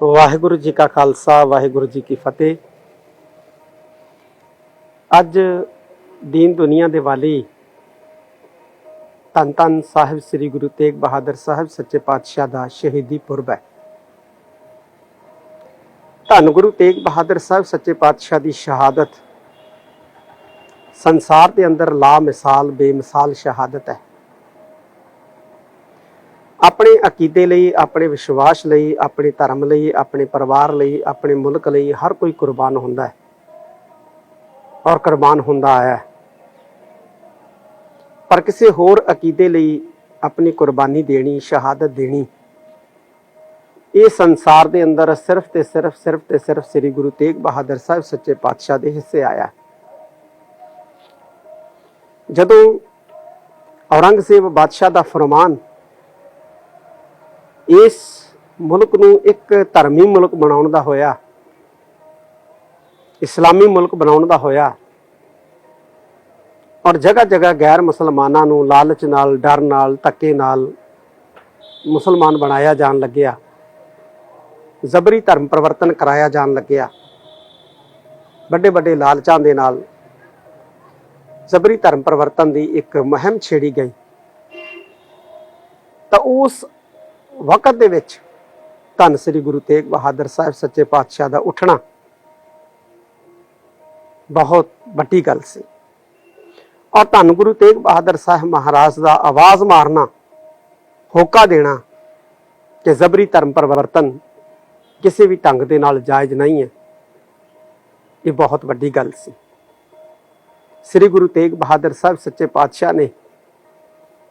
ਵਾਹਿਗੁਰੂ ਜੀ ਕਾ ਖਾਲਸਾ, ਵਾਹਿਗੁਰੂ ਜੀ ਕੀ ਫਤਿਹ। ਅੱਜ ਦੀਨ ਦੁਨੀਆ ਦੇ ਵਾਲੀ ਧੰਨ ਧੰਨ ਸਾਹਿਬ ਸ੍ਰੀ ਗੁਰੂ ਤੇਗ ਬਹਾਦਰ ਸਾਹਿਬ ਸੱਚੇ ਪਾਤਸ਼ਾਹ ਦਾ ਸ਼ਹੀਦੀ ਪੁਰਬ ਹੈ। ਧੰਨ ਗੁਰੂ ਤੇਗ ਬਹਾਦਰ ਸਾਹਿਬ ਸੱਚੇ ਪਾਤਸ਼ਾਹ ਦੀ ਸ਼ਹਾਦਤ। ਸੰਸਾਰ ਦੇ ਅੰਦਰ ਲਾ ਮਿਸਾਲ ਬੇਮਿਸਾਲ ਸ਼ਹਾਦਤ ਹੈ। ਆਪਣੇ ਅਕੀਦੇ ਲਈ, ਆਪਣੇ ਵਿਸ਼ਵਾਸ ਲਈ, ਆਪਣੇ ਧਰਮ ਲਈ, ਆਪਣੇ ਪਰਿਵਾਰ ਲਈ, ਆਪਣੇ ਮੁਲਕ ਲਈ ਹਰ ਕੋਈ ਕੁਰਬਾਨ ਹੁੰਦਾ ਹੈ। ਔਰ ਕੁਰਬਾਨ ਹੁੰਦਾ ਆਇਆ ਪਰ ਕਿਸੇ ਹੋਰ ਅਕੀਦੇ ਲਈ ਆਪਣੀ ਕੁਰਬਾਨੀ ਦੇਣੀ, ਸ਼ਹਾਦਤ ਦੇਣੀ, ਇਹ ਸੰਸਾਰ ਦੇ ਅੰਦਰ ਸਿਰਫ ਤੇ ਸਿਰਫ ਸਿਰਫ ਤੇ ਸਿਰਫ ਸ੍ਰੀ ਗੁਰੂ ਤੇਗ ਬਹਾਦਰ ਸਾਹਿਬ ਸੱਚੇ ਪਾਤਸ਼ਾਹ ਦੇ ਹਿੱਸੇ ਆਇਆ ਜਦੋਂ ਔਰੰਗਜ਼ੇਬ ਬਾਦਸ਼ਾਹ ਦਾ ਫਰਮਾਨ ਇਸ ਮੁਲਕ ਨੂੰ ਇੱਕ ਧਰਮੀ ਮੁਲਕ ਬਣਾਉਣ ਦਾ ਹੋਇਆ, ਇਸਲਾਮੀ ਮੁਲਕ ਬਣਾਉਣ ਦਾ ਹੋਇਆ ਔਰ ਜਗ੍ਹਾ ਜਗ੍ਹਾ ਗੈਰ ਮੁਸਲਮਾਨਾਂ ਨੂੰ ਲਾਲਚ ਨਾਲ, ਡਰ ਨਾਲ, ਧੱਕੇ ਨਾਲ ਮੁਸਲਮਾਨ ਬਣਾਇਆ ਜਾਣ ਲੱਗਿਆ। ਜ਼ਬਰੀ ਧਰਮ ਪਰਿਵਰਤਨ ਕਰਾਇਆ ਜਾਣ ਲੱਗਿਆ। ਵੱਡੇ ਵੱਡੇ ਲਾਲਚਾਂ ਦੇ ਨਾਲ ਜ਼ਬਰੀ ਧਰਮ ਪਰਿਵਰਤਨ ਦੀ ਇੱਕ ਮੁਹਿੰਮ ਛੇੜੀ ਗਈ। ਤਾਂ ਉਸ ਵਕਤ ਦੇ ਵਿੱਚ ਧੰਨ ਸ੍ਰੀ ਗੁਰੂ ਤੇਗ ਬਹਾਦਰ ਸਾਹਿਬ ਸੱਚੇ ਪਾਤਸ਼ਾਹ ਦਾ ਉੱਠਣਾ ਬਹੁਤ ਵੱਡੀ ਗੱਲ ਸੀ। ਔਰ ਧੰਨ ਗੁਰੂ ਤੇਗ ਬਹਾਦਰ ਸਾਹਿਬ ਮਹਾਰਾਜ ਦਾ ਆਵਾਜ਼ ਮਾਰਨਾ, ਹੋਕਾ ਦੇਣਾ ਕਿ ਜ਼ਬਰੀ ਧਰਮ ਪਰਿਵਰਤਨ ਕਿਸੇ ਵੀ ਢੰਗ ਦੇ ਨਾਲ ਜਾਇਜ਼ ਨਹੀਂ ਹੈ, ਇਹ ਬਹੁਤ ਵੱਡੀ ਗੱਲ ਸੀ। ਸ੍ਰੀ ਗੁਰੂ ਤੇਗ ਬਹਾਦਰ ਸਾਹਿਬ ਸੱਚੇ ਪਾਤਸ਼ਾਹ ਨੇ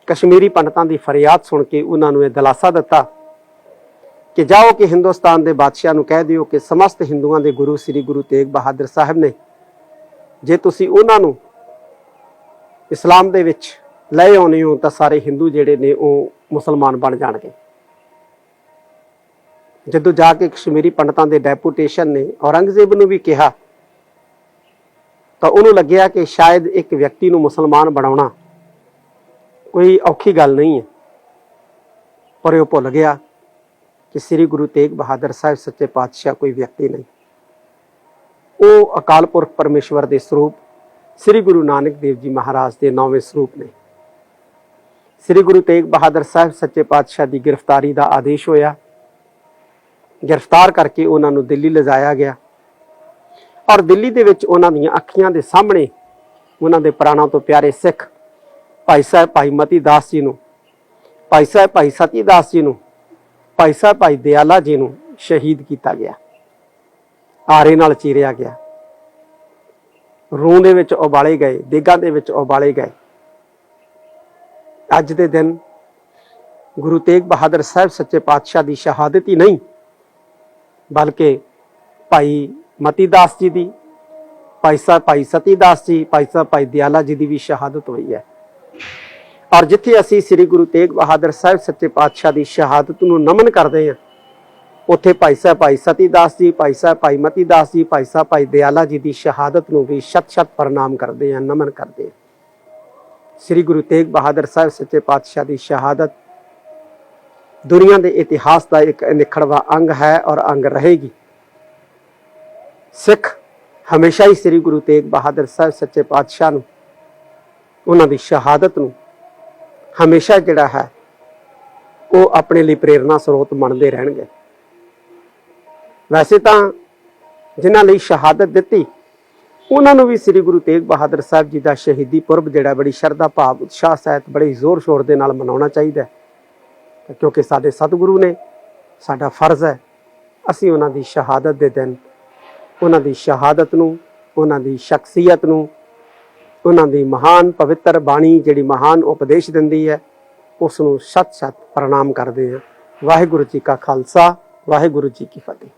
ਕਸ਼ਮੀਰੀ ਪੰਡਤਾਂ ਦੀ ਫਰਿਆਦ ਸੁਣ ਕੇ ਉਹਨਾਂ ਨੂੰ ਇਹ ਦਿਲਾਸਾ ਦਿੱਤਾ ਕਿ ਜਾਓ ਕਿ ਹਿੰਦੁਸਤਾਨ ਦੇ ਬਾਦਸ਼ਾਹ ਨੂੰ ਕਹਿ ਦਿਓ ਕਿ ਸਮਸਤ ਹਿੰਦੂਆਂ ਦੇ ਗੁਰੂ ਸ੍ਰੀ ਗੁਰੂ ਤੇਗ ਬਹਾਦਰ ਸਾਹਿਬ ਨੇ ਜੇ ਤੁਸੀਂ ਉਹਨਾਂ ਨੂੰ ਇਸਲਾਮ ਦੇ ਵਿੱਚ ਲੈ ਆਉਣੇ ਹੋ ਤਾਂ ਸਾਰੇ ਹਿੰਦੂ ਜਿਹੜੇ ਨੇ ਉਹ ਮੁਸਲਮਾਨ ਬਣ ਜਾਣਗੇ। ਜਦੋਂ ਜਾ ਕੇ ਕਸ਼ਮੀਰੀ ਪੰਡਤਾਂ ਦੇ ਡੈਪੂਟੇਸ਼ਨ ਨੇ ਔਰੰਗਜ਼ੇਬ ਨੂੰ ਵੀ ਕਿਹਾ ਤਾਂ ਉਹਨੂੰ ਲੱਗਿਆ ਕਿ ਸ਼ਾਇਦ ਇੱਕ ਵਿਅਕਤੀ ਨੂੰ ਮੁਸਲਮਾਨ ਬਣਾਉਣਾ ਕੋਈ ਔਖੀ ਗੱਲ ਨਹੀਂ ਹੈ। ਪਰ ਉਹ ਭੁੱਲ ਗਿਆ ਕਿ ਸ੍ਰੀ ਗੁਰੂ ਤੇਗ ਬਹਾਦਰ ਸਾਹਿਬ ਸੱਚੇ ਪਾਤਸ਼ਾਹ ਕੋਈ ਵਿਅਕਤੀ ਨਹੀਂ। ਉਹ ਅਕਾਲ ਪੁਰਖ ਪਰਮੇਸ਼ਵਰ ਦੇ ਸਰੂਪ ਸ੍ਰੀ ਗੁਰੂ ਨਾਨਕ ਦੇਵ ਜੀ ਮਹਾਰਾਜ ਦੇ ਨੌਵੇਂ ਸਰੂਪ ਨੇ। ਸ੍ਰੀ ਗੁਰੂ ਤੇਗ ਬਹਾਦਰ ਸਾਹਿਬ ਸੱਚੇ ਪਾਤਸ਼ਾਹ ਦੀ ਗ੍ਰਿਫਤਾਰੀ ਦਾ ਆਦੇਸ਼ ਹੋਇਆ। ਗ੍ਰਿਫਤਾਰ ਕਰਕੇ ਉਹਨਾਂ ਨੂੰ ਦਿੱਲੀ ਲਿਜਾਇਆ ਗਿਆ। ਔਰ ਦਿੱਲੀ ਦੇ ਵਿੱਚ ਉਹਨਾਂ ਦੀਆਂ ਅੱਖੀਆਂ ਦੇ ਸਾਹਮਣੇ ਉਹਨਾਂ ਦੇ ਪ੍ਰਾਣਾਂ ਤੋਂ ਪਿਆਰੇ ਸਿੱਖ ਭਾਈ ਸਾਹਿਬ ਭਾਈ ਮਤੀ ਦਾਸ ਜੀ ਨੂੰ, ਭਾਈ ਸਾਹਿਬ ਭਾਈ ਸਤੀ ਦਾਸ ਜੀ ਨੂੰ, ਭਾਈ ਸਾਹਿਬ ਭਾਈ ਦਿਆਲਾ ਜੀ ਨੂੰ ਸ਼ਹੀਦ ਕੀਤਾ ਗਿਆ। ਆਰੇ ਨਾਲ ਚੀਰਿਆ ਗਿਆ। ਰੂਹ ਦੇ ਵਿੱਚ ਉਬਾਲੇ ਗਏ, ਦੇਗਾਂ ਦੇ ਵਿੱਚ ਉਬਾਲੇ ਗਏ। ਅੱਜ ਦੇ ਦਿਨ ਗੁਰੂ ਤੇਗ ਬਹਾਦਰ ਸਾਹਿਬ ਸੱਚੇ ਪਾਤਸ਼ਾਹ ਦੀ ਸ਼ਹਾਦਤ ਹੀ ਨਹੀਂ, ਬਲਕਿ ਭਾਈ ਮਤੀ ਦਾਸ ਜੀ ਦੀ, ਭਾਈ ਸਾਹਿਬ ਭਾਈ ਸਤੀ ਦਾਸ ਜੀ, ਭਾਈ ਸਾਹਿਬ ਭਾਈ ਦਿਆਲਾ ਜੀ ਦੀ ਵੀ ਸ਼ਹਾਦਤ ਹੋਈ ਹੈ। ਔਰ ਜਿੱਥੇ ਅਸੀਂ ਸ੍ਰੀ ਗੁਰੂ ਤੇਗ ਬਹਾਦਰ ਸਾਹਿਬ ਸੱਚੇ ਪਾਤਸ਼ਾਹ ਦੀ ਸ਼ਹਾਦਤ ਨੂੰ ਨਮਨ ਕਰਦੇ ਹਾਂ, ਉੱਥੇ ਭਾਈ ਸਾਹਿਬ ਭਾਈ ਸਤੀ ਦਾਸ ਜੀ, ਭਾਈ ਸਾਹਿਬ ਭਾਈ ਮਤੀ ਦਾਸ ਜੀ, ਭਾਈ ਸਾਹਿਬ ਭਾਈ ਦਿਆਲਾ ਜੀ ਦੀ ਸ਼ਹਾਦਤ ਨੂੰ ਵੀ ਸ਼ਤ-ਸ਼ਤ ਪ੍ਰਣਾਮ ਕਰਦੇ ਹਾਂ, ਨਮਨ ਕਰਦੇ ਹਾਂ। ਸ੍ਰੀ ਗੁਰੂ ਤੇਗ ਬਹਾਦਰ ਸਾਹਿਬ ਸੱਚੇ ਪਾਤਸ਼ਾਹ ਦੀ ਸ਼ਹਾਦਤ ਦੁਨੀਆ ਦੇ ਇਤਿਹਾਸ ਦਾ ਇੱਕ ਨਿਖੜਵਾ ਅੰਗ ਹੈ ਔਰ ਅੰਗ ਰਹੇਗੀ। ਸਿੱਖ ਹਮੇਸ਼ਾ ਹੀ ਸ੍ਰੀ ਗੁਰੂ ਤੇਗ ਬਹਾਦਰ ਸਾਹਿਬ ਸੱਚੇ ਪਾਤਸ਼ਾਹ ਨੂੰ ਉਹਨਾਂ ਦੀ ਸ਼ਹਾਦਤ ਨੂੰ ਹਮੇਸ਼ਾ ਜਿਹੜਾ ਹੈ ਉਹ ਆਪਣੇ ਲਈ ਪ੍ਰੇਰਣਾ ਸਰੋਤ ਮੰਨਦੇ ਰਹਿਣਗੇ। ਵੈਸੇ ਤਾਂ ਜਿਨ੍ਹਾਂ ਲਈ ਸ਼ਹਾਦਤ ਦਿੱਤੀ, ਉਹਨਾਂ ਨੂੰ ਵੀ ਸ੍ਰੀ ਗੁਰੂ ਤੇਗ ਬਹਾਦਰ ਸਾਹਿਬ ਜੀ ਦਾ ਸ਼ਹੀਦੀ ਪੁਰਬ ਜਿਹੜਾ ਬੜੀ ਸ਼ਰਧਾ ਭਾਵ, ਉਤਸ਼ਾਹ ਸਹਿਤ ਬੜੇ ਜ਼ੋਰ ਸ਼ੋਰ ਦੇ ਨਾਲ ਮਨਾਉਣਾ ਚਾਹੀਦਾ ਹੈ। ਕਿਉਂਕਿ ਸਾਡੇ ਸਤਿਗੁਰੂ ਨੇ, ਸਾਡਾ ਫਰਜ਼ ਹੈ, ਅਸੀਂ ਉਹਨਾਂ ਦੀ ਸ਼ਹਾਦਤ ਦੇ ਦਿਨ, ਉਹਨਾਂ ਦੀ ਸ਼ਹਾਦਤ ਨੂੰ, ਉਹਨਾਂ ਦੀ ਸ਼ਖਸੀਅਤ ਨੂੰ ਉਹਨਾਂ ਦੀ ਮਹਾਨ ਪਵਿੱਤਰ ਬਾਣੀ ਜਿਹੜੀ ਮਹਾਨ ਉਪਦੇਸ਼ ਦਿੰਦੀ ਹੈ ਉਸ ਨੂੰ ਸਤ ਸਤ ਪ੍ਰਣਾਮ ਕਰਦੇ ਹਾਂ। ਵਾਹਿਗੁਰੂ ਜੀ ਕਾ ਖਾਲਸਾ, ਵਾਹਿਗੁਰੂ ਜੀ ਕੀ ਫਤਿਹ।